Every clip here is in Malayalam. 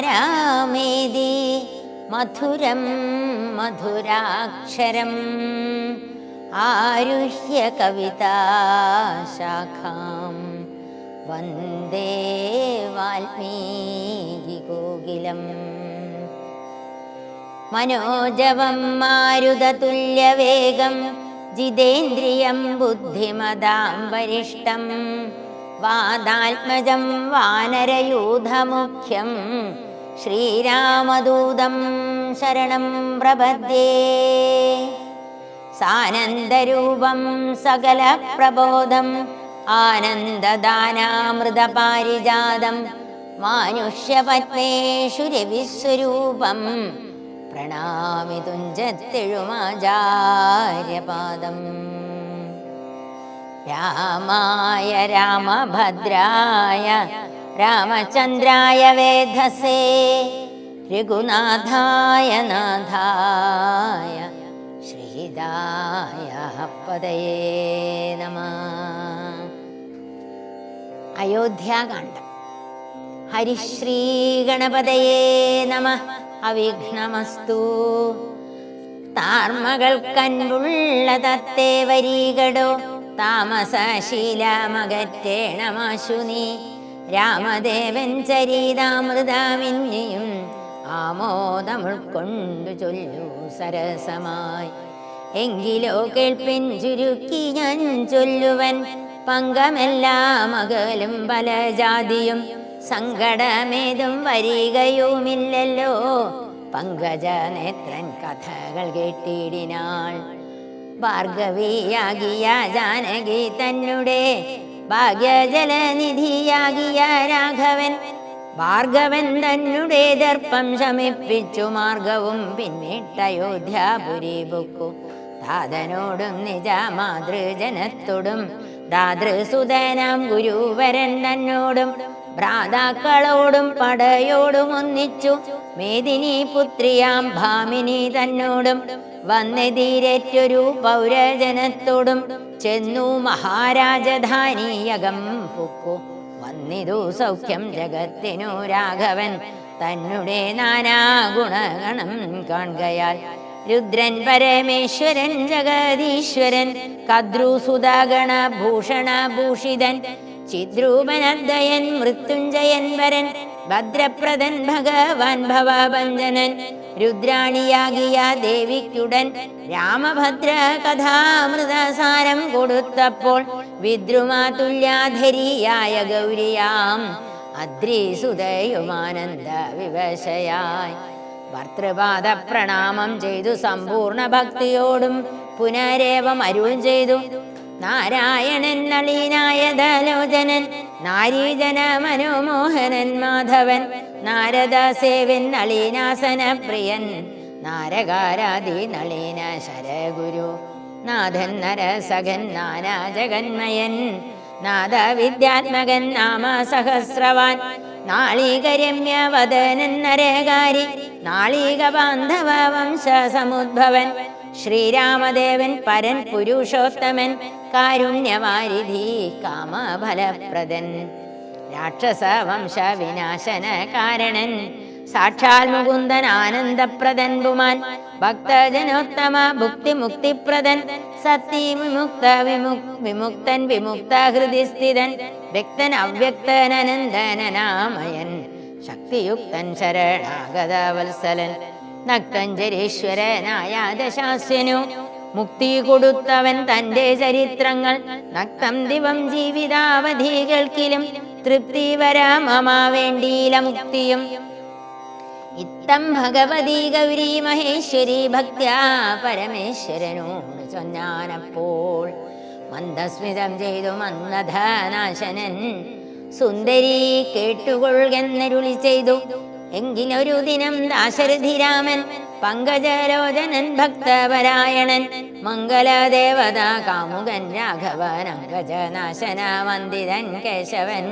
രാമേതി മധുരം മധുരാക്ഷരം. ആരുഹ്യ കവിതാശാഖാം വന്ദേ വാൽമീകി കോകിലം. മനോജവം മാരുതതുല്യവേഗം ജിതേന്ദ്രിയം ബുദ്ധിമതാം വരിഷ്ടം വാദാത്മജം വാനരയൂഥമുഖ്യം ശ്രീരാമദൂതം ശരണം പ്രപദ്യേ. സാനന്ദരൂപം സകല പ്രബോധം ആനന്ദദാനാമൃതപാരിജാതം മാനുഷ്യപത്മേഷു രവിസ്വരൂപം. പ്രണാമി തുഞ്ചത്തെഴുമാചാര്യപാദം രാമായ രാമഭദ്രായ രാമചന്ദ്രായ വേധസേ രഘുനാഥായ നാഥായ ശ്രീതായ പദയേ നമ. അയോധ്യാകാന്ഡം. ഹരിശ്രീ ഗണപതയേ നമ. അവിഘ്നമസ്തു. താർമകൾക്കൻപുള്ള തത്തേ വരീകടോ താമസശീലമകറ്റേണമാശു നീ രാമദേവൻ ചരീതാമൃതാമിന്നിയും ആമോദമുൾക്കൊണ്ടു ചൊല്ലു സരസമായി. എങ്കിലോ കേൾപ്പിൻ ചുരുക്കി ഞാൻ ചൊല്ലുവൻ. പങ്കമെല്ലാം മകലും പല ജാതിയും സങ്കടമേതും വരികയുമില്ലല്ലോ. പങ്കജ നേത്രൻ കഥകൾ കേട്ടിടിനാൾ. ഭാർഗവിയാകിയ ജാനകി തന്നുടെ ഭാഗ്യജലനിധിയാകിയ രാഘവൻ ഭാർഗവൻ തന്നുടെ ദർപ്പം ശമിപ്പിച്ചു മാർഗവും പിന്നിട്ടയോധ്യാപുരി ബുക്കു താതനോടും നിജ മാതൃജനത്തോടും ദാതൃസുതനാം ഗുരുവരൻ തന്നോടും ഭ്രാതാക്കളോടും പടയോടും ഒന്നിച്ചു. മേദിനി പുത്രിയാം ഭാമിനി തന്നോടും വന്നെതിരേറ്റൊരു പൗരജനത്തോടും ചെന്നു മഹാരാജധാനീയകം പൊക്കു. വന്നിതു സൗഖ്യം ജഗത്തിനു രാഘവൻ തന്നുടെ നാനാ ഗുണഗണം കാണുകയാൽ. രുദ്രൻ പരമേശ്വരൻ ജഗതീശ്വരൻ കദ്രുസുതാഗണ ഭൂഷണ ഭൂഷിതൻ ചിദ്രൂപനദ്വയൻ മൃത്യുഞ്ജയൻ വരൻ ഭദ്രപ്രദൻ ഭഗവാൻ ഭവഭഞ്ജനൻ രുദ്രാണിയാകിയ ദേവിക്കുടൻ രാമഭദ്ര കഥാമൃതസാരം കൊടുത്തപ്പോൾ വിദ്രുമാതുല്യാധരിയായ ഗൗരിയാം അദ്രീസുതയുമാനന്ദ വിവശയായി. ഭർത്തൃപാദ പ്രണാമം ചെയ്തു സമ്പൂർണ ഭക്തിയോടും പുനരേവം അരുൾ ചെയ്തു. നാരായണൻ നളീനായ ദലോചനൻ നാരീജന മനോമോഹനൻ മാധവൻ നാരദാസേവൻ നളീനാസന പ്രിയൻ നാരകാരാദി നളീന ശരഗുരു നാഥൻ നരസഖൻ നാനാ ജഗന്മയൻ വിദ്യാത്മകൻ നാമ സഹസ്രവാൻ നാളികരമ്യ വദനൻ നരകാരി നാളീക ബാന്ധവ വംശ സമുദ്ഭവൻ ശ്രീരാമദേവൻ പരൻ പുരുഷോത്തമൻ കാരുണ്യവാരിധി കാമഫലപ്രദൻ. രാക്ഷസ വംശ വിനാശന കാരണൻ സാക്ഷാൽ മുകുന്ദൻ ആനന്ദപ്രദൻ പുമാൻ ഭക്തജനോത്തമ ഭുക്തി മുക്തിപ്രദൻ സത്യ വിമുക്ത വിമുക് വിമുക്തൻ വിമുക്ത ഹൃദി സ്ഥിതൻ വ്യക്തൻ അവ്യക്തൻ അനന്തനാമയൻ ശക്തിയുക്തൻ ശരണാഗത വത്സലൻ നക്തഞ്ജരീശ്വരനായ ദശാസ്യനു മുക്തി കൊടുത്തവൻ തന്റെ ചരിത്രങ്ങൾ നക്തം ദിവം ജീവിതാവധികൾക്കിലും തൃപ്തി വരാമമാവേണ്ടിയില മുക്തിയും. ഇത്തം ഭഗവതി ഗൗരി മഹേശ്വരി ഭക്യാ പരമേശ്വരനോട് ചൊന്നാനപ്പോൾ മന്ദസ്മിതം ചെയ്തു മന്ദധനാശനൻ സുന്ദരി കേട്ടുകൊള്ളുകെന്നരുളി ചെയ്തു. എങ്കിലൊരു ദിനം ദാശരഥിരാമൻ പങ്കജലോചനൻ ഭക്തപരായണൻ മംഗലദേവത കാമുകൻ രാഘവൻ അങ്കജനാശന വന്ദിതൻ കേശവൻ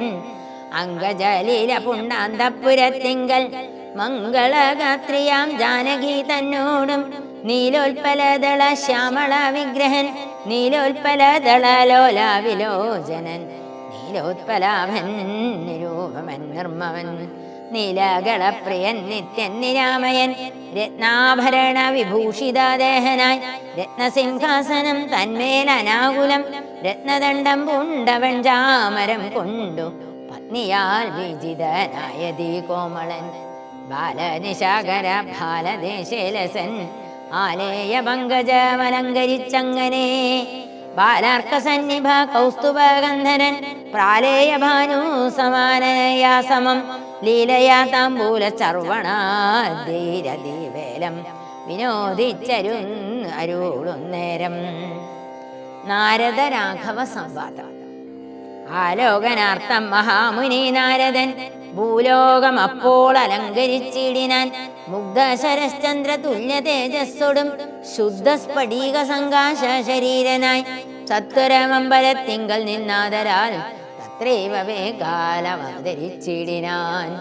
അങ്കജലീല പുണ്ടാന്തപുരത്തിങ്കൽ മംഗളഗാത്രിയാം ജാനകി തന്നോടും നീലോൽപലദള ശ്യാമള വിഗ്രഹൻ നീലോൽപലദള ലോല വിലോചനൻ നീലോത്പലാഭൻ നിരൂപമൻ നിർമ്മവൻ നീലകളപ്രിയൻ നിത്യൻ നിരാമയൻ. രത്നാഭരണ വിഭൂഷിതദേഹനായി രത്നസിംഹാസനം തന്മേൽ അനാകുലം. രത്നദണ്ഡം പൂണ്ടവൻ ചാമരം കൊണ്ടു പത്നിയാൽ വിജിതനായ ദീ കോമളൻ ബാലനിശാകര ബാലദേശേലസൻ ആലേയ പങ്കജമലങ്കരിച്ചങ്ങനെ. ബാലാർക്ക സന്നിഭ കൗസ്തുഭഗന്ധനൻ പ്രാലേയ ഭാനു സമാനയാ സമം. ലീലയാ താമ്പൂല ചർവണാധീരദീവേലം വിനോദിച്ചരു അരുളുന്നേരം. നാരദ രാഘവ സംവാദം ആലോകനാർത്ഥം മഹാമുനി നാരദൻ. ഭൂലോകം അപ്പോൾ അലങ്കരിച്ചിടിനാൻ. മുഗ്ധശരശ്ചന്ദ്ര തുല്യ തേജസ്സോടും. ശുദ്ധ സ്ഫടിക സംകാശ ശരീരനായി. സത്വരമമ്പലത്തിങ്കൽ നിന്നാദരാൽ തത്രൈവ കാലമവതരിച്ചിടിനാൻ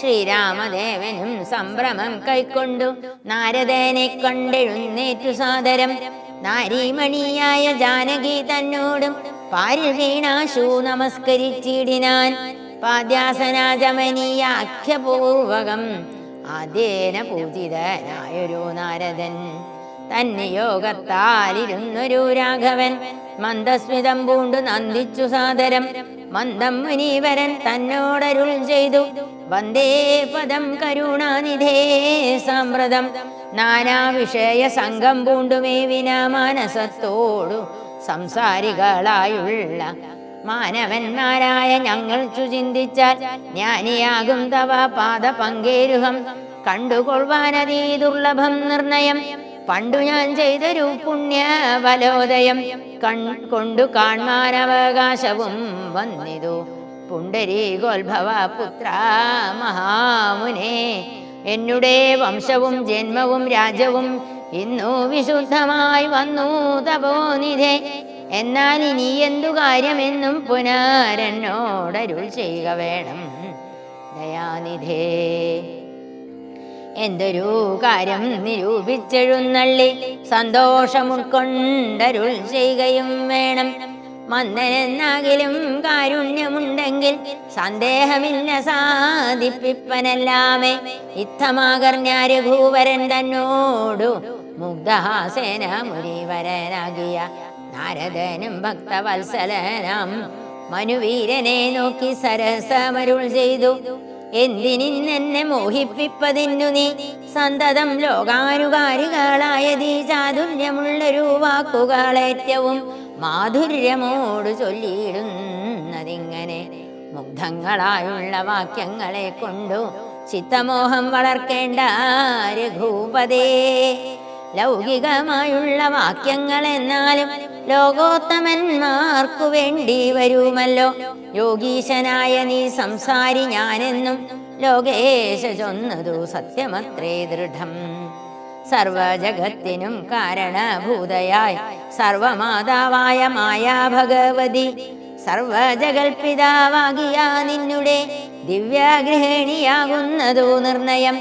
ശ്രീരാമദേവനും സംഭ്രമം കൈക്കൊണ്ടു നാരദനെ കണ്ടെഴുന്നേറ്റു സാദരം. നാരീമണിയായ ജാനകി തന്നോടും പാരിൽ വീണാശു നമസ്കരിച്ചിടിനാൻ. പാദ്യാസനാജമനീയാഖ്യപൂർവകം ആദ്യേന പൂജിതനായൊരു നാരദൻ. തന്നെ യോഗത്താലിരുന്നൊരു രാഘവൻ. മന്ദസ്മിതം പൂണ്ടു നന്ദിച്ചു സാദരം. മന്ദം മുനീവരൻ തന്നോടരുൾ ചെയ്തു. വന്ദേ പദം കരുണാനിധേ സാമ്പ്രതം നാനാവിഷയ സംഘം പൂണ്ടുമേവിന മാനസത്തോടു സംസാരികളായുള്ള മാനവന്മാരായ ഞങ്ങൾ ചുചിന്തിച്ചാൽ ജ്ഞാനിയാകും തവ പാദ പങ്കേരുഹം. കണ്ടുകൊള്ളുവാനതീ ദുർലഭം നിർണയം. പണ്ടു ഞാൻ ചെയ്തൊരു പുണ്യ ബലോദയം കൺ കൊണ്ടു കാണാനവകാശവും വന്നിതു. പുണ്ടരീകോത്ഭവ പുത്ര മഹാമുനെ എന്നുടെ വംശവും ജന്മവും രാജ്യവും ഇന്നു വിശുദ്ധമായി വന്നു തപോനിധേ. എന്നാൽ ഇനി എന്തു കാര്യമെന്നും പുനരനോടരുൾ ചെയ്യുക വേണം. ദയാനിധേ. എന്തൊരു കാര്യം നിരൂപിച്ചെഴുന്നള്ളി. സന്തോഷമുൾക്കൊണ്ടരുൾ ചെയ്യുകയും വേണം. മന്ദനെന്നാകിലും കാരുണ്യമുണ്ടെങ്കിൽ സന്ദേഹമില്ല സാധിപ്പിപ്പനല്ലാമേ. ഇത്തമാകർഞ്ഞാര് ഭൂവരൻ തന്നോടു മുഗ്ധഹാസേന മുരീവരനാകിയ നാരദനും ഭക്തവത്സലനാം. മനുവീരനെ നോക്കി സരസമരുൾ ചെയ്തു. എന്തിനിന്നെന്നെ മോഹിപ്പിപ്പതിന്നു നീ? സന്തതം ലോകാനുകാരികളായതീ ചാതുല്യമുള്ളൊരു വാക്കുകളേറ്റവും മാധുര്യമോട് ചൊല്ലിയിടുന്നതിങ്ങനെ മുഗ്ധങ്ങളായുള്ള വാക്യങ്ങളെ കൊണ്ടു ചിത്തമോഹം വളർക്കേണ്ട രഘൂപതേ. ലൗകികമായുള്ള വാക്യങ്ങൾ എന്നാലും ലോകോത്തമന്മാർക്കു വേണ്ടി വരുമല്ലോ. യോഗീശനായ നീ സംസാരി ഞാനെന്നും ലോകേശ ചൊന്നതു സത്യമത്രേ ദൃഢം. സർവജഗത്തിനും കാരണഭൂതയായി സർവമാതാവായ മായാ ഭഗവതി സർവജഗൽപിതാവാകിയ നിന്നുടെ ദിവ്യഗ്രഹിണിയാകുന്നതു നിർണയം.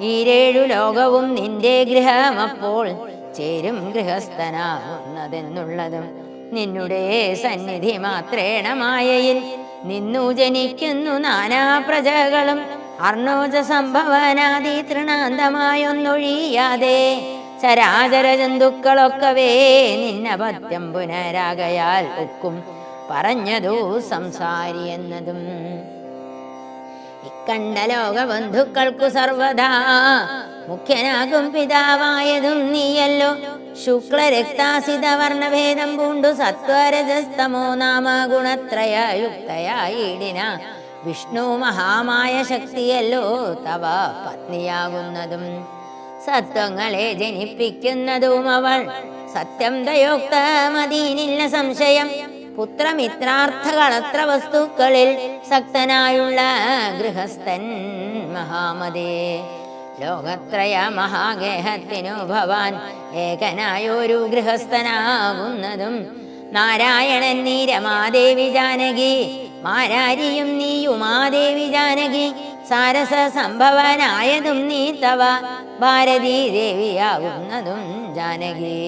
ഈരേഴു ലോകവും നിന്റെ ഗൃഹമപ്പോൾ ചേരും ഗൃഹസ്ഥനാകുന്നതെന്നുള്ളതും നിന്നുടെ സന്നിധി മാത്രേണമായയിൽ നിന്നു ജനിക്കുന്നു നാനാ പ്രജകളും. അർണോജ സംഭവനാദി തൃണാന്തമായൊന്നൊഴിയാതെ ചരാചര ജന്തുക്കളൊക്കവേ നിന്നപത്യം പുനരാകയാൽ ഒക്കും. പറഞ്ഞതു സംസാരി എന്നതും ഇക്കണ്ട ലോക ബന്ധുക്കൾക്കു സർവദാ. മുഖ്യനാകും പിതാവായതും നീയല്ലോ. ശുക്ലരക്താസിത വർണഭേദം പൂണ്ടു സത്വരജസ്തമോ നാമ ഗുണത്രയയുക്തയായിടിന വിഷ്ണു മഹാമായ ശക്തിയല്ലോ തവ പത്നിയാകുന്നതും. സത്വങ്ങളെ ജനിപ്പിക്കുന്നതും അവൾ. സത്യം ദയോക്തമതീനില്ല സംശയം പുത്രമിത്രാർത്ഥകളത്ര വസ്തുക്കളിൽ സക്തനായുള്ള ഗൃഹസ്ഥൻ മഹാമതേ. ലോകത്രയ മഹാഗേഹത്തിനു ഭവാൻ ഏകനായൊരു ഗൃഹസ്ഥനാകുന്നതും നാരായണൻ നീ രമാദേവി ജാനകി മാരാരിയും നീ ഉമാദേവി ജാനകി സാരസ സംഭവനായതും നീ തവ ഭാരതീ ദേവിയാകുന്നതും ജാനകി.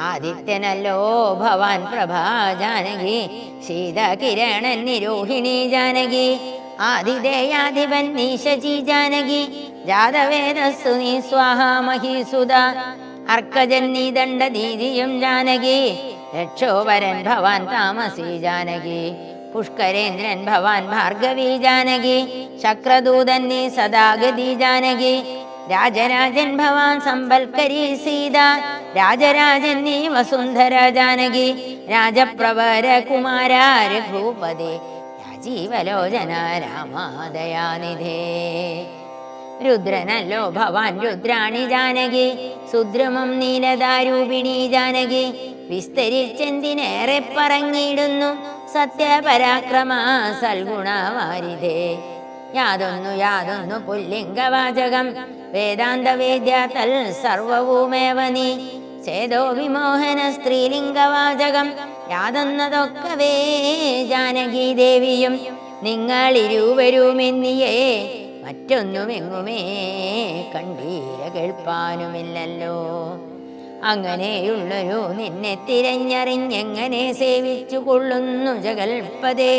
ആദിത്യനല്ലോ ഭവാൻ പ്രഭാ ജാനകി ശീതകിരണൻ നിരോഹിണി ജാനകി ആതിഥേയാധിപൻ നീശജി ജാനകി ജാതവേദസ്സു നീ സ്വാഹാ മഹീസുത അർക്കജൻ നീ ദണ്ഡദീതിയും ജാനകി രക്ഷോവരൻ ഭവാൻ താമസി ജാനകി പുഷ്കരേന്ദ്രൻ ഭവാൻ ഭാർഗവി ജാനകി ശക്രദൂതൻ നീ സദാഗതി ജാനകി രാജരാജൻ ഭവാൻ സമ്പൽക്കരി സീത രാജരാജൻ നീ വസുന്ധര ജാനകി രാജപ്രവര കുമാര രഘുപതി രാജീവലോചന രാമാദയാനിധേ. രുദ്രനല്ലോ ഭവാൻ രുദ്രാണി ജാനകി സുദ്രമം നീലദാരൂപിണി ജാനകി വിസ്തരിച്ചെന്തിനേറെ പറഞ്ഞിടുന്നു സത്യപരാക്രമ സൽഗുണവാരിധേ. യാതൊന്നു യാതൊന്നു പുല്ലിംഗവാചകം വേദാന്ത വേദ്യ തൽ സർവവുമേവ നീ. ചേതോ വിമോഹന സ്ത്രീലിംഗവാചകം യാതൊന്നതൊക്കവേ ജാനകി ദേവിയും. നിങ്ങളിരുവരുമെന്നിയേ മറ്റൊന്നുമെങ്ങുമേ കണ്ടീര കേൾപ്പാനുമില്ലല്ലോ. അങ്ങനെയുള്ളൊരു നിന്നെ തിരഞ്ഞറിഞ്ഞെങ്ങനെ സേവിച്ചു കൊള്ളുന്നു ജഗൽപതേ.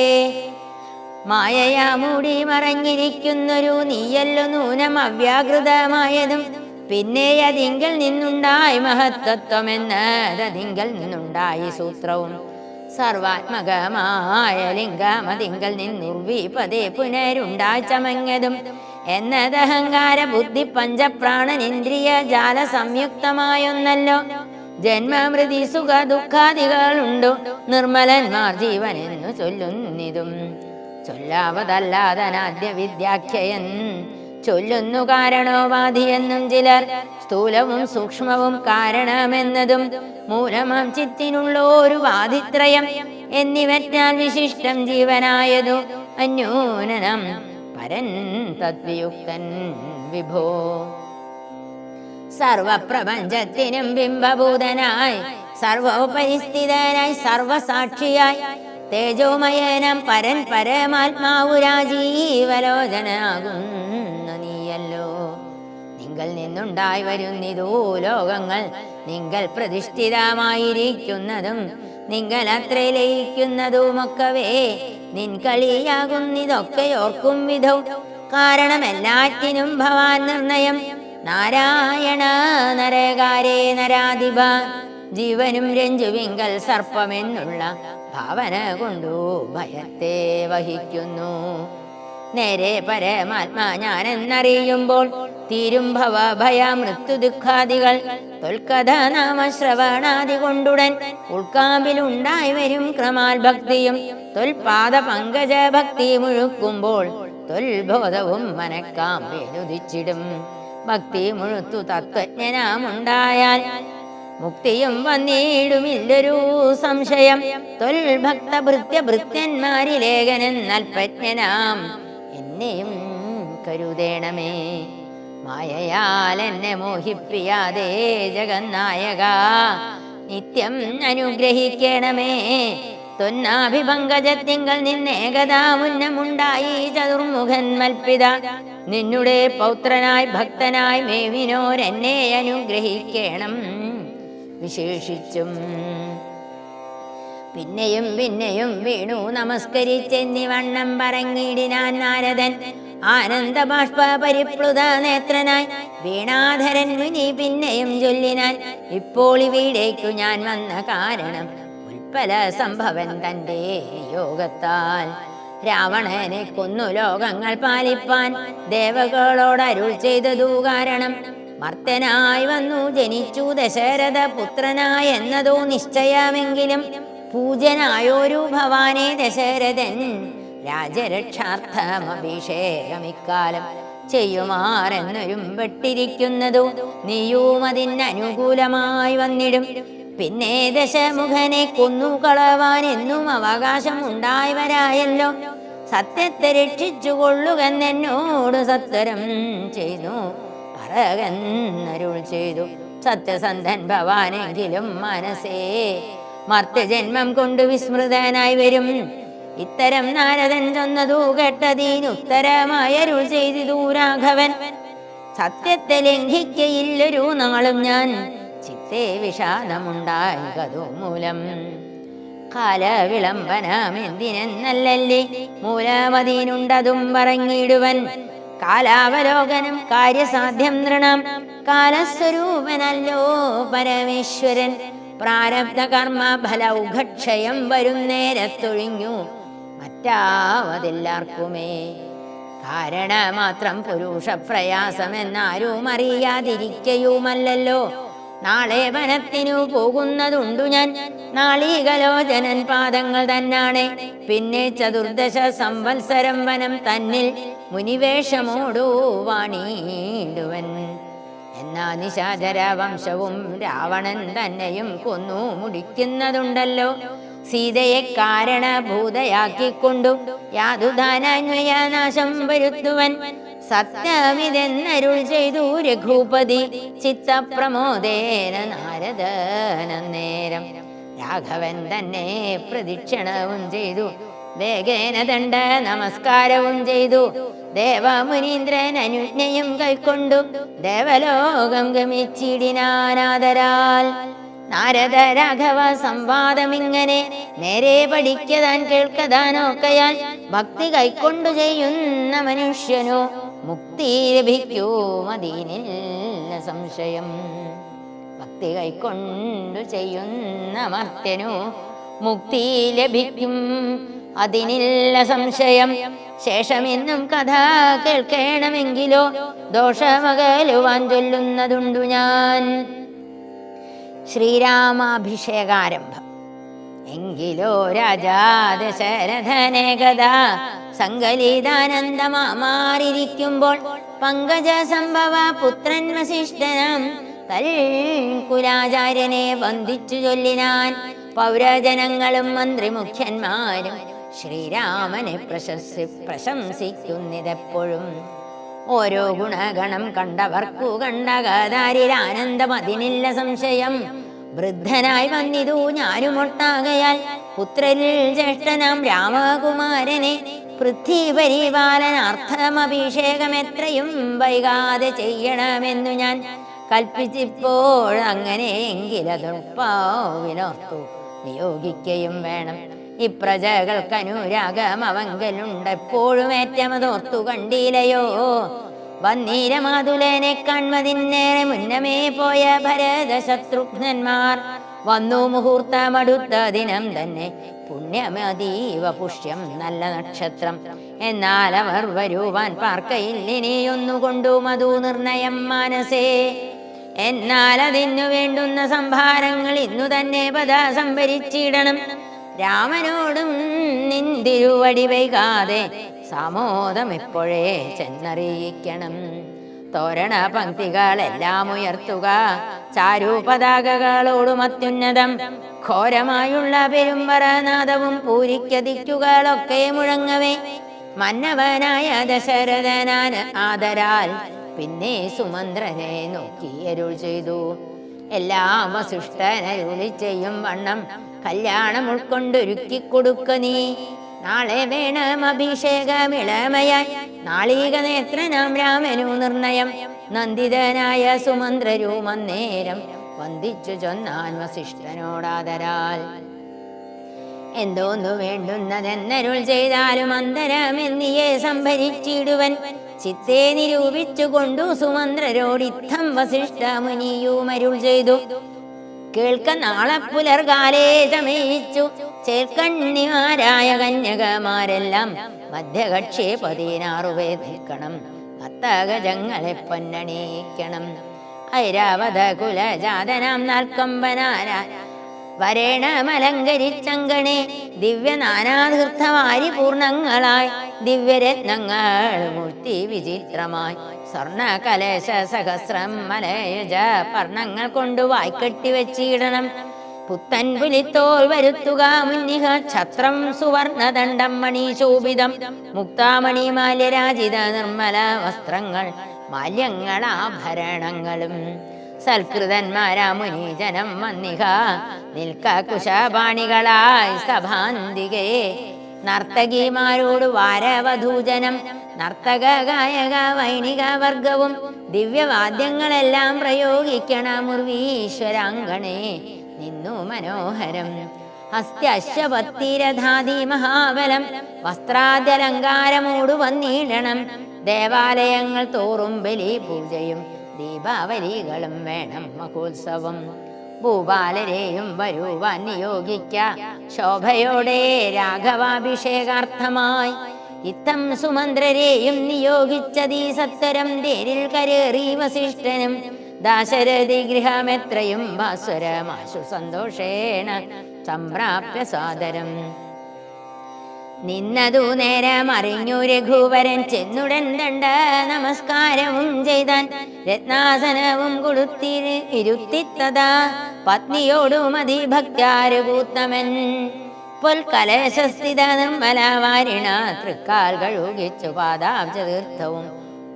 മായയാ മൂടി മറഞ്ഞിരിക്കുന്നൊരു നീയല്ലോ നൂനം അവ്യാകൃതമായതും പിന്നെ അതിങ്കൽ നിന്നുണ്ടായി മഹത്തത്വമെന്നതിങ്കൽ നിന്നുണ്ടായി സൂത്രവും. സർവാത്മകമായ ലിംഗമതിങ്കൽ നിന്നുർവീപതേ പുനരുണ്ടായി ചമങ്ങതും എന്നതഹങ്കാര ബുദ്ധി പഞ്ചപ്രാണനിന്ദ്രിയ ജാല സംയുക്തമായൊന്നല്ലോ. ജന്മമൃതി സുഖ ദുഃഖാദികളുണ്ടു നിർമ്മലന്മാർ ജീവനെന്നു ചൊല്ലുന്നിതും. ചൊല്ലാവതല്ലാതനാദ്യ വിദ്യാഖ്യയൻ. ചൊല്ലുന്നു കാരണോപാധിയെന്നും ചിലർ സ്ഥൂലവും സൂക്ഷ്മവും കാരണമെന്നതും മൂലമാം ചിത്തിനുള്ളോരു വാദിത്രയം എന്നിവറ്റാൽ വിശിഷ്ടം ജീവനായതു അന്യൂനനം പരൻ തദ്വിയുക്തൻ വിഭോ. സർവപ്രപഞ്ചത്തിനും ബിംബഭൂതനായി സർവോപരിസ്ഥിതനായി സർവസാക്ഷിയായി തേജോമയനം പരൻ പരമാത്മാവു രാജീവലോചനാകുന്നു നീയല്ലോ. നിങ്ങൾ നിന്നുണ്ടായി വരുന്നിതോ ലോകങ്ങൾ നിങ്ങൾ പ്രതിഷ്ഠിതമായിരിക്കുന്നതും നിങ്ങൾ അത്ര ലയിക്കുന്നതുമൊക്കവേ. നിൻ കളിയാകുന്നിതൊക്കെ ഓർക്കും വിധവും കാരണം എല്ലാറ്റിനും ഭവാൻ നിർണയം. നാരായണ നരകാരേ നരാധിപ. ജീവനും രഞ്ജുവിങ്കൽ സർപ്പമെന്നുള്ള ഭാവന കൊണ്ടു ഭയത്തെ വഹിക്കുന്നു. നേരെ പരമാത്മാ ഞാനെന്നറിയുമ്പോൾ തീരും ഭവ ഭയ മൃത്യു ദുഃഖാദികൾ തൊൽക്കഥ നാമശ്രവണാദി കൊണ്ടുടൻ ഉൾക്കാമ്പിലുണ്ടായി വരും ക്രമാൽ ഭക്തിയും തൊൽപാദ പങ്കജ ഭക്തി മുഴുക്കുമ്പോൾ തൊൽബോധവും മനക്കാമ്പേലുദിച്ചിടും ഭക്തി മുഴുത്തു തത്വജ്ഞനാമുണ്ടായാൽ മുക്തിയും വന്നിടുമില്ലൊരു സംശയം. തൊൽഭക്ത ഭൃത്യ ഭൃത്യന്മാരിലേഖനൻ നൽപജ്ഞനാം എന്നെയും കരുതേണമേ. മായയാൽ എന്നെ മോഹിപ്പിയാതെ ജഗന്നായക. നിത്യം അനുഗ്രഹിക്കണമേ. തൊന്നാഭിപങ്കജത്തിങ്കൽ നിന്നേകതാ മുന്നമുണ്ടായി ചതുർമുഖൻ മൽപ്പിത നിന്നുടെ പൗത്രനായി ഭക്തനായി മേവിനോരെന്നെ അനുഗ്രഹിക്കണം. വിശേഷിച്ചും. പിന്നെയും പിന്നെയും വീണു നമസ്കരിച്ചെന്നിവണ്ണം പറങ്ങിടിനാൻ നാരദൻ. ആനന്ദ ബാഷ്പ പരിപ്ലുത നേത്രനായി വീണാധരൻ മുനി പിന്നെയും ചൊല്ലിനാൻ ഇപ്പോൾ ഇവിടേക്കു ഞാൻ വന്ന കാരണം ഉൽപ്പല സംഭവൻ തന്റെ യോഗത്താൽ രാവണനെ കൊന്നു ലോകങ്ങൾ പാലിപ്പാൻ ദേവകളോട് അരുൾ ചെയ്തതു കാരണം മർത്തനായി വന്നു. ജനിച്ചു ദശരഥ പുത്രനായി എന്നതോ നിശ്ചയമെങ്കിലും പൂജനായോരു ഭവാനെ ദശരഥൻ. രാജരക്ഷാർത്ഥം അഭിഷേകം ചെയ്യുമാറെന്നൊരും പെട്ടിരിക്കുന്നതു നീയും അതിനനുകൂലമായി വന്നിടും. പിന്നെ ദശമുഖനെ കൊന്നുകളവാൻ എന്നും അവകാശം ഉണ്ടായവരായല്ലോ സത്യത്തെ രക്ഷിച്ചു കൊള്ളുകെന്നോട് സത്വരം ചെയ്തു. പറകന്നരുൾ ചെയ്തു. സത്യസന്ധൻ ഭവാനെങ്കിലും മനസ്സേ മർത്യജന്മം കൊണ്ട് വിസ്മൃതനായി വരും. ഇത്തരം നാരദൻ ചൊന്നതു കേട്ടതീനുത്തരമായരുൾ ചെയ്തിതു രാഘവൻ. സത്യത്തെ ലംഘിക്കയില്ലൊരു നാളും ഞാൻ ചിത്തേ വിഷാദമുണ്ടായതു മൂലം. കാല വിളംബനം എന്തിനെന്നല്ലല്ലേ മൂലമതിനുണ്ടതും പറഞ്ഞിടുവൻ കാലാവലോകനം കാര്യസാധ്യം നൃണം. കാലസ്വരൂപനല്ലോ പരമേശ്വരൻ. പ്രാരബ്ധ കർമ്മ ഫലൗഘക്ഷയം വരുന്നേരത്തൊഴിഞ്ഞു മറ്റാവതില്ലാർക്കുമേ. കാരണമാത്രം പുരുഷ പ്രയാസമെന്നാരും അറിയാതിരിക്കയുമല്ലല്ലോ നാളെ വനത്തിനു പോകുന്നതുണ്ടു ഞാൻ. നാളീകലോചനൻ പാദങ്ങൾ തന്നാണ്. പിന്നെ ചതുർദശ സംവത്സരം വനം തന്നിൽ മുനിവേഷമോടു വാണീടുവൻ. എന്നാ നിശാചര വംശവും രാവണൻ തന്നെയും കൊന്നു മുടിക്കുന്നതുണ്ടല്ലോ. സീതയെ കാരണഭൂതയാക്കിക്കൊണ്ടു യാതുദാനാന്വയ നാശം വരുത്തുവൻ. സത്യമിതെന്നരുൾ ചെയ്തു രഘുപതി. ചിത്തപ്രമോദേന നാരദനേരം രാഘവൻ തന്നെ പ്രദക്ഷിണവും ചെയ്തു. വേഗേന ദണ്ഡ നമസ്കാരവും ചെയ്തു. ദേവമുനീന്ദ്രൻ അനുജ്ഞയും കൈക്കൊണ്ടു. ദേവലോകം ഗമിച്ചിടിനാനാദരാൽ. നാരദ രാഘവ സംവാദമിങ്ങനെ നേരെ പഠിക്കതാൻ കേൾക്കതാനൊക്കെയാൽ ഭക്തി കൈക്കൊണ്ടു ചെയ്യുന്ന മനുഷ്യനു മുക്തി ലഭിക്കൂ മദീനില്ല സംശയം. ഭക്തി കൈക്കൊണ്ടു ചെയ്യുന്ന മർത്യനു മുക്തി ലഭിക്കും. അതിനില്ല സംശയം. ശേഷമെന്നും കഥ കേൾക്കണമെങ്കിലോ ദോഷമകലുവാൻ ചൊല്ലുന്നതുണ്ടു ഞാൻ. ശ്രീരാമാഭിഷേകാരംഭം. എങ്കിലോ രാജാ ദശരഥനേകഥ സങ്കലിതാനന്ദമാറിയിരിക്കുമ്പോൾ പങ്കജ സംഭവ പുത്രൻ വസിഷ്ഠനം തൽകുലാചാര്യനെ വന്ദിച്ചു ചൊല്ലിനാൻ പൗരജനങ്ങളും മന്ത്രിമുഖ്യന്മാരും ശ്രീരാമനെ പ്രശംസി പ്രശംസിക്കുന്നിതെപ്പോഴും. ഓരോ ഗുണഗണം കണ്ടവർക്കു കണ്ടകതാരിൽ ആനന്ദം അതിനില്ല സംശയം. വൃദ്ധനായി വന്നിതു ഞാനുമൊട്ടാകയാൽ പുത്രരിൽ ജ്യേഷ്ഠനാം രാമകുമാരനെ പൃഥ്വിപരിപാലനാർത്ഥമഭിഷേകം എത്രയും വൈകാതെ ചെയ്യണമെന്നു ഞാൻ കൽപ്പിച്ചിപ്പോൾ അങ്ങനെയെങ്കിലതൊപ്പാവിനോർത്തു നിയോഗിക്കുകയും വേണം. ഇപ്രജകൾക്കനുരാഗം അവങ്കലുണ്ടെപ്പോഴും ഏറ്റമതോർത്തു കണ്ടീലയോ വന്നീരമാതുലനെ കൺമതിന്നേറെ മുന്നമേ പോയ ഭരത ശത്രുഘ്നന്മാർ വന്നു മുഹൂർത്തമടുത്ത ദിനം തന്നെ പുണ്യമതീവ പുഷ്യം നല്ല നക്ഷത്രം. എന്നാൽ അവർ വരുവാൻ പാർക്കയിൽ ഇനിയൊന്നുകൊണ്ടു മധു നിർണയം മാനസേ. എന്നാൽ അതിനു വേണ്ടുന്ന സംഭാരങ്ങൾ ഇന്നു തന്നെ പദ സംഭരിച്ചിടണം. രാമനോടും നിന്തിരുവടി വൈകാതെ സമോദം ഇപ്പോഴേ ചെന്നറിയിക്കണം. തോരണ പങ്ക്തികളെല്ലാം ഉയർത്തുക. ചാരു പതാകകളോടും അത്യുന്നതം ഘോരമായുള്ള പെരുമ്പറനാദവും പൂരിക്കതിക്കുകളൊക്കെ മുഴങ്ങവേ. മന്നവനായ ദശരഥനാൻ ആദരാൽ. പിന്നെ സുമന്ത്രനെ നോക്കി അരുൾ ചെയ്തു. എല്ലാം വസിഷ്ഠനരുളി ചെയ്യും വണ്ണം. കല്യാണം ഉൾക്കൊണ്ടൊരുക്കി കൊടുക്ക നീ. നാളെ വേണം അഭിഷേകമിളമയായി. നാളീക നേത്രനാം രാമനു നിർണയം. നന്ദിതനായ സുമന്ത്രരൂമന്നേരം വന്ദിച്ചു ചൊന്നാൻ വസിഷ്ഠനോടാദരാൽ. എന്തോന്നു വേണ്ടുന്നതെന്നരുൾ ചെയ്താലും അന്തരമെന്നിയെ സംഭരിച്ചിടുവൻ. ചിത്തെ നിരൂപിച്ചു കൊണ്ടു സുമന്ത്രരോടിത്തം വസിഷ്ഠ മുനിയുമരുൾ ചെയ്തു. കേൾക്ക നാളെ പുലർകാലേ ചമയിച്ചു ചേർക്കണ്ണിമാരായ കന്യകമാരെല്ലാം മധ്യകക്ഷി പതിനാറുപേ നിൽക്കണം. അത്തകജങ്ങളെ പൊന്നണീക്കണം ഐരാവത കുലജാതനാം നാൽക്കമ്പനാരാ. വരേണമലങ്കരിച്ചങ്കണേ ദിവ്യ നാനാതീർത്ഥവാരി പൂർണങ്ങളായി ദിവ്യരത്നങ്ങൾ മൂർത്തി വിചിത്രമായി. സ്വർണ കലേശ സഹസ്രം മലയജ പർണങ്ങൾ കൊണ്ട് വായ്ക്കെട്ടി വെച്ചിടണം. പുത്തൻ പുലിത്തോൽ വരുത്തുക മുന്നിഹ ഛത്രം സുവർണദണ്ഡം മണീശോഭിതം. മുക്താമണി മാല്യരാജിത നിർമ്മല വസ്ത്രങ്ങൾ മാല്യങ്ങൾ ആഭരണങ്ങളും സൽകൃതന്മാരാ മുനീജനം വന്നിഹ നിൽക്ക കുശപാണികളായി സഭാന്തികേ നർത്തകിമാരോട് വാരവധൂജനം നർത്തക ഗായക വൈണിക വർഗവും ദിവ്യവാദ്യങ്ങളെല്ലാം പ്രയോഗിക്കണ മുർവീശ്വരാങ്കണേ. നിന്നു മനോഹരം. ഹസ്ത്യശ്വപത്തിരധാതി മഹാബലം വസ്ത്രാദ്യലങ്കാരമോടു വന്നിടണം. ദേവാലയങ്ങൾ തോറും ബലി പൂജയും ദീപാവലികളും വേണം മഹോത്സവം. ഭൂപാലരെയും വരുവാൻ നിയോഗിക്ക. ശോഭയോടെ രാഘവാഭിഷേകാർത്ഥമായി ഇത്തം സുമന്ത്രരെയും നിയോഗിച്ചതീ സത്വരം തേരിൽ കരേറി വസിഷ്ഠനും ദാശരഥി ഗൃഹമെത്രയും ഭാസ്വരമാശു സന്തോഷേണ സംപ്രാപ്യ സാദരം. നിന്നതു നേരം അറിഞ്ഞു രഘുവരൻ ചെന്നുടൻ ദണ്ഡ നമസ്കാരവും ചെയ്താൻ രത്നാസനവും കൊടുത്തിരു ഇരുത്തിത്തതാ. പത്നിയോടും അതിഭക്താരുകൂത്തമൻ. പൊൽക്കലശസ്ഥിത നിർമ്മലവാരിണ തൃക്കാൽ കഴുകിച്ചു പാദാബ്ജ തീർത്ഥവും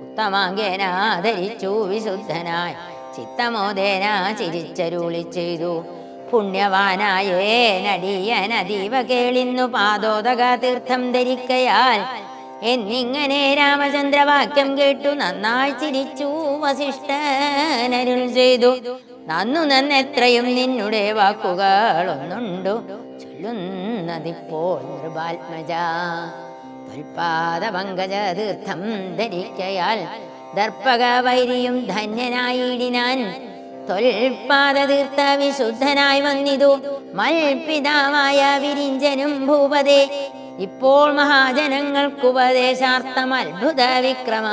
ഉത്തമാങ്കേന ധരിച്ചു വിശുദ്ധനായി. ചിത്തമോദേന ചിരിച്ചരുളി ചെയ്തു പുണ്യവാനായേ നടിയനതീവ കേളിന്നു പാദോദക തീർത്ഥം ധരിക്കയാൽ. എന്നിങ്ങനെ രാമചന്ദ്രവാക്യം കേട്ടു നന്നായി ചിരിച്ചു വസിഷ്ഠനരുൾ ചെയ്തു. നന്നു നന്നെത്രയും നിന്നുടെ വാക്കുകൾ ഒന്നുണ്ടു ചൊല്ലുന്നതിപ്പോൾ നൃപാത്മജ പങ്കജ തീർത്ഥം ധരിക്കയാൽ ദർപ്പക വൈരിയും ധന്യനായിടിനാൻ തൊൽപാദ തീർത്ഥ വിശുദ്ധനായി വന്നിതു. മൽപിതാവായ വിരിഞ്ചനും ഭൂപതേ ഇപ്പോൾ മഹാജനങ്ങൾക്കുപദേശാർത്ഥം അത്ഭുത വിക്രമ.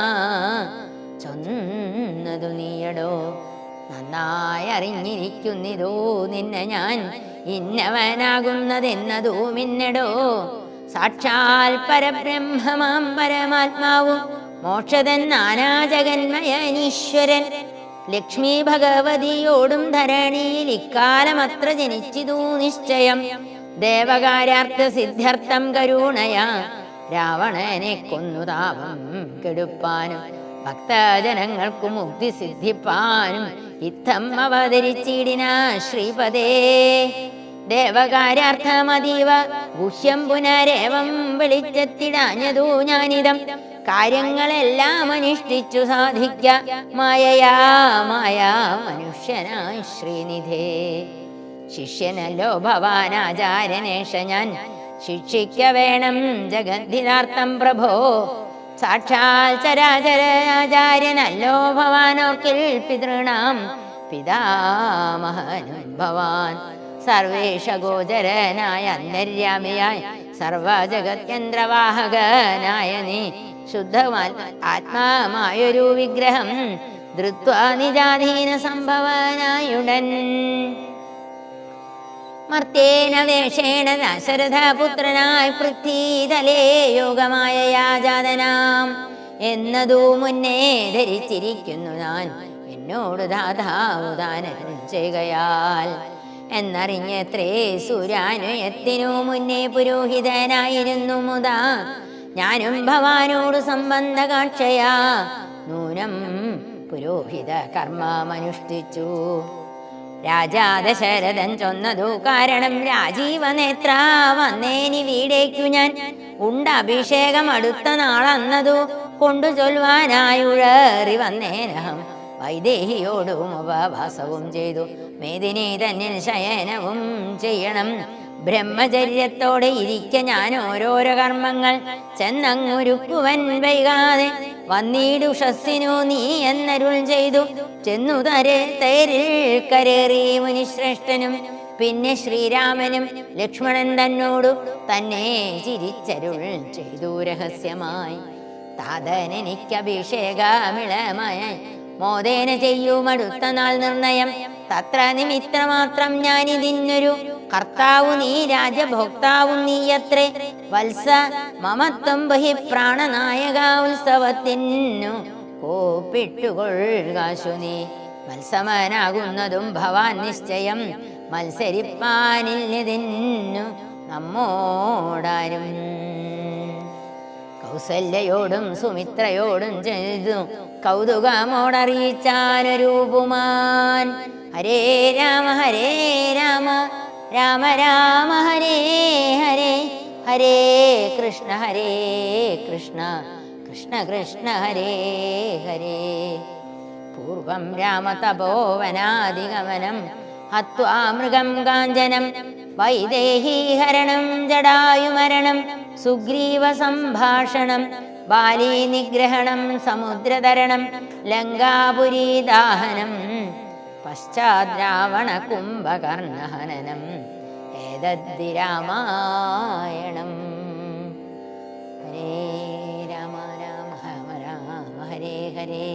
ചൊന്നതു നീയടോ നന്നായി അറിഞ്ഞിരിക്കുന്നിതോ നിന്നെ ഞാൻ ഇന്നവനാകുന്നതെന്നതോ മിന്നടോ. സാക്ഷാൽ പരബ്രഹ്മമാം പരമാത്മാവും മോക്ഷതൻ നാനാജഗന്മയനീശ്വരൻ. ലക്ഷ്മി ഭഗവതിയോടും ധരണിയിൽ ഇക്കാലമത്ര ജനിച്ചിതു നിശ്ചയം. ദേവകാര്യാർത്ഥ സിദ്ധ്യർത്ഥം കരുണയ. രാവണനെ കൊന്നു താപം കെടുപ്പാനും ഭക്തജനങ്ങൾക്കു മുക്തി സിദ്ധിപ്പാനും ഇത്തം അവതരിച്ചിടിന ശ്രീപദേ. ദേവകാര്യാർത്ഥമതീവ ഗുഹ്യം പുനരേവം വെളിച്ചത്തിടാഞ്ഞതു ഞാനിതം. കാര്യങ്ങളെല്ലാം അനുഷ്ഠിച്ചു സാധിക്ക. മായയാ മായാ മനുഷ്യനായി ശ്രീനിധേ. ശിഷ്യനല്ലോ ഭവാനാചാര്യനേഷ ഞാൻ. ശിക്ഷിക്ക വേണം ജഗന്ധിനാർത്ഥം പ്രഭോ. സാക്ഷാൽ ചരാചരാചാര്യനല്ലോ ഭവാനോർക്കിൽ പിതൃണാം. പിതാമഹനും ഭവാൻ. സർവേഷ ഗോചരനായ അന്തര്യാമിയായി. സർവജഗത്യന്ത്രവാഹകനായ നീ. ശുദ്ധമാ ആത്മാമായൊരു വിഗ്രഹം ധൃത്വാ സംഭവനായുടൻ. മർത്തേന വേഷേണ ദശരഥപുത്രനായി പൃഥ്വീതലേ യോഗമായ യാജാതനാം എന്നതു മുന്നേ ധരിച്ചിരിക്കുന്നു ഞാൻ. എന്നോട് ദാതാവുദാനം ചെയ്യുകയാൽ. എന്നറിഞ്ഞത്രേ സുരാനുയത്തിനു മുന്നേ പുരോഹിതനായിരുന്നു മുതാ ഞാനും ഭവാനോട് സംബന്ധ കാക്ഷയാ നൂനം പുരോഹിത കർമ്മമനുഷ്ഠിച്ചു. രാജാ ദശരഥൻ ചൊന്നതു കാരണം രാജീവനേത്ര വന്നേനി വീടേക്കു ഞാൻ. ഉണ്ട് അഭിഷേകം അടുത്ത നാളന്നതു കൊണ്ടു ചൊൽവാനായുഴറി വന്നേനഹം. വൈദേഹിയോടും ഉപവാസവും ചെയ്തു. മേദിനി തന്നിൽ ശയനവും ചെയ്യണം. ബ്രഹ്മചര്യത്തോടെ ഇരിക്ക ഞാൻ ഓരോരോ കർമ്മങ്ങൾ ചെന്നങ്ങുരുക്കുവൻ വൈകാതെ വന്നീടു ഷസ്സിനു നീ എന്നരുൾ ചെയ്തു. ചെന്നു തരെ തേരിൽ കരേറി മുനിശ്രേഷ്ഠനും പിന്നെ ശ്രീരാമനും ലക്ഷ്മണൻ തന്നോടു തന്നെ ചിരിച്ചരുൾ ചെയ്തു രഹസ്യമായി. താതനെനിക്കഭിഷേകമിളമായ. മോദേന ചെയ്യുമടുത്ത നാൾ നിർണയം. തത്ര നിമിത്രമാത്രം ഞാനിതിന്നൊരു കർത്താവു നീ രാജഭോക്താവും നീയത്രേ വത്സ മമത്വം ബഹി പ്രാണനായക ഉത്സവത്തിനു കോപ്പിട്ടുകൊള്ളുകാശു നീ മത്സമനാകുന്നതും ഭവാൻ നിശ്ചയം മത്സരിപ്പാനില്ലതിന്നു നമ്മോടാരും. കൗസല്യയോടും സുമിത്രയോടും ചെയ്തു കൗതുകമോടറിയിച്ചാനരൂപുമാൻ. ഹരേ രാമ ഹരേ രാമ. രാമ രാമ ഹരേ ഹരേ ഹരേ കൃഷ്ണ ഹരേ കൃഷ്ണ കൃഷ്ണ കൃഷ്ണ ഹരേ ഹരേ. പൂർവം രാമതപോവനാദിഗമനം ഹത്വാ മൃഗം കാഞ്ചനം വൈദേഹീഹരണം ജടായുമരണം സുഗ്രീവസംഭാഷണം ബാലീനിഗ്രഹണം സമുദ്രതരണം ലങ്കാപുരീ ദാഹനം പശ്ചാദ്രാവണ കുംഭകർണഹനനം. ഏതദ്ധി രാമായണം. ഹരേ രാമ രാമ രാമ രാമ ഹരേ ഹരേ.